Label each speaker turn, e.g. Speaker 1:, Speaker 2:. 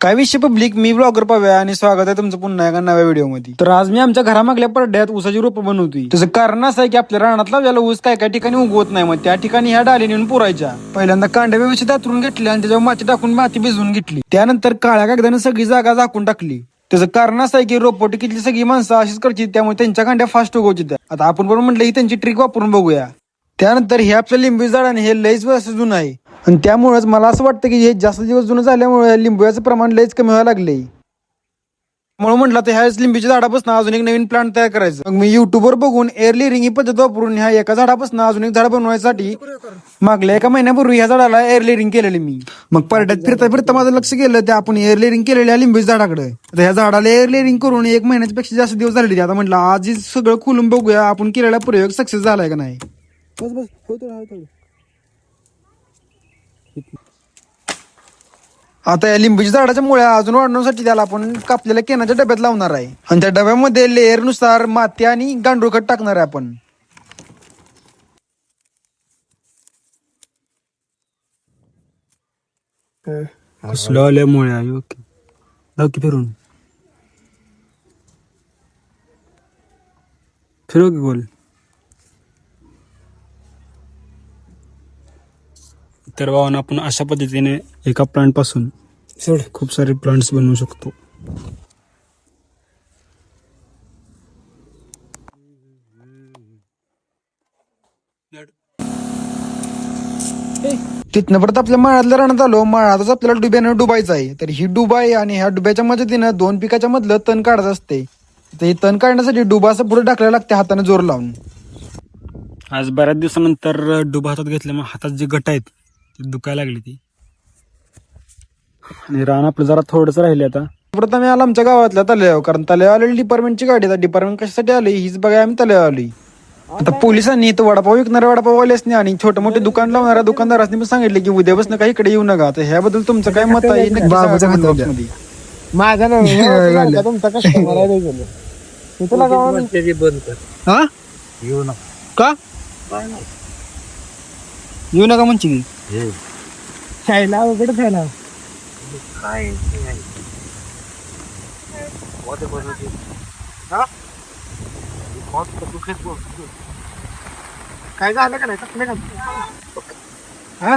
Speaker 1: काय विषय पब्लिक मी ब्लॉगर पाव्या आणि स्वागत आहे तुमचं पुन्हा एका नव्या व्हिडिओमध्ये तर आज मी आमच्या घरामागल्या पडद्यात ऊसाची रोपं बनवतोय. त्याचं कारण असं आहे की आपल्या रानात लावलेला ऊस काय काय ठिकाणी उगवत नाही मग त्या ठिकाणी ह्या डाली नेऊन पुरायच्या. पहिल्यांदा कांड्या व्यवस्थित आतरून घेतल्या आणि त्याच्यावर माती टाकून माती भिजवून घेतली. त्यानंतर काळ्या कागदाने सगळी जागा झाकून टाकली. त्याचं कारण असं आहे की रोपवाटिकीतली सगळी माणसं अशीच करची त्यामुळे त्यांच्या कांड्या फास्ट उगवची त्या आता आपण पण म्हटलं ही त्यांची ट्रिक वापरून बघूया. त्यानंतर हे आपलं लिंबू झाड आणि हे लईच जुनं आहे. आणि त्यामुळेच मला असं वाटतं की हे जास्त दिवस जुनं झाल्यामुळे लिंबूचं प्रमाण लईच कमी व्हायला लागले म्हणून म्हटलं तर ह्याच लिंबूच्या झाडापासून अजून एक नवीन प्लांट तयार करायचं. मग मी युट्यूबवर बघून एअरली रिंग ही पद्धत वापरून ह्या एका झाडापासून अजून एक झाड बनवायसाठी मागल्या एका महिन्यापूर्वी ह्या झाडाला एअरली रिंग केलेली मी. मग परड्यात फिरता फिरता माझं लक्ष गेलं ते आपण एअरली रिंग केलेल्या लिंबूच्या झाडाकडे. आता ह्या झाडाला एअरली रिंग करून एक महिन्यापेक्षा जास्त दिवस झाले आता म्हटलं आज हे सगळं खोलून बघूया आपण केलेला प्रयोग सक्सेस झालाय का नाही? आता या लिंबूच्या झाडाच्या मुळ्या अजून वाढवण्यासाठी त्याला आपण कापलेल्या केनाच्या डब्यात लावणार आहे. आणि त्या डब्यामध्ये लेअरनुसार माती आणि गांडूळ खत टाकणार आहे आपण.
Speaker 2: कसलं ओके की फिरून. फिरव की गोल. तर भावानं आपण अशा पद्धतीने एका प्लांटपासून खूप सारे प्लांट्स बनवू शकतो.
Speaker 1: तिथनं परत आपल्या माळातल्या रानात आलो. माळातच आपल्याला डुब्यानं डुबायचं आहे. तर ही डुबा आहे आणि ह्या डुब्याच्या मदतीनं दोन पिकाच्या मधलं तण काढत असते. तर हे तण काढण्यासाठी डुबा असं पुढे टाकलेला लागते हाताने जोर लावून.
Speaker 2: आज बऱ्याच दिवसानंतर डुबा हातात घेतल्यामुळे हातात जे गट आहेत ते दुखायला लागली ती. आणि रान आपलं जरा थोडंच राहिले आता.
Speaker 1: परत आम्ही आलो आमच्या गावातल्या तल्यावर कारण तल्यावर आलेली डिपार्टमेंटची गाडी आता डिपार्टमेंट कशासाठी आली? हीच बघा आम्ही तल्यावर आली. आता पोलिसांनी इथं वडापाव विकणाऱ्या वडापाववाल्यासनी आणि छोटे मोठे दुकान लावणाऱ्या दुकानदारांनी पण सांगितले की उद्यापासून काही इकडे येऊ नका. तर ह्याबद्दल तुमचं काय मत आहे? नक्की सांगा comment box मध्ये.
Speaker 3: माझा ना तुमचा कस्टमर आहे गेलो मी तुला गावाला
Speaker 1: हा?
Speaker 3: येऊ नका.
Speaker 1: का? येऊ नका म्हणची की.
Speaker 3: खायला अवघड खायला काय झालं का नाही? टाकले का हा?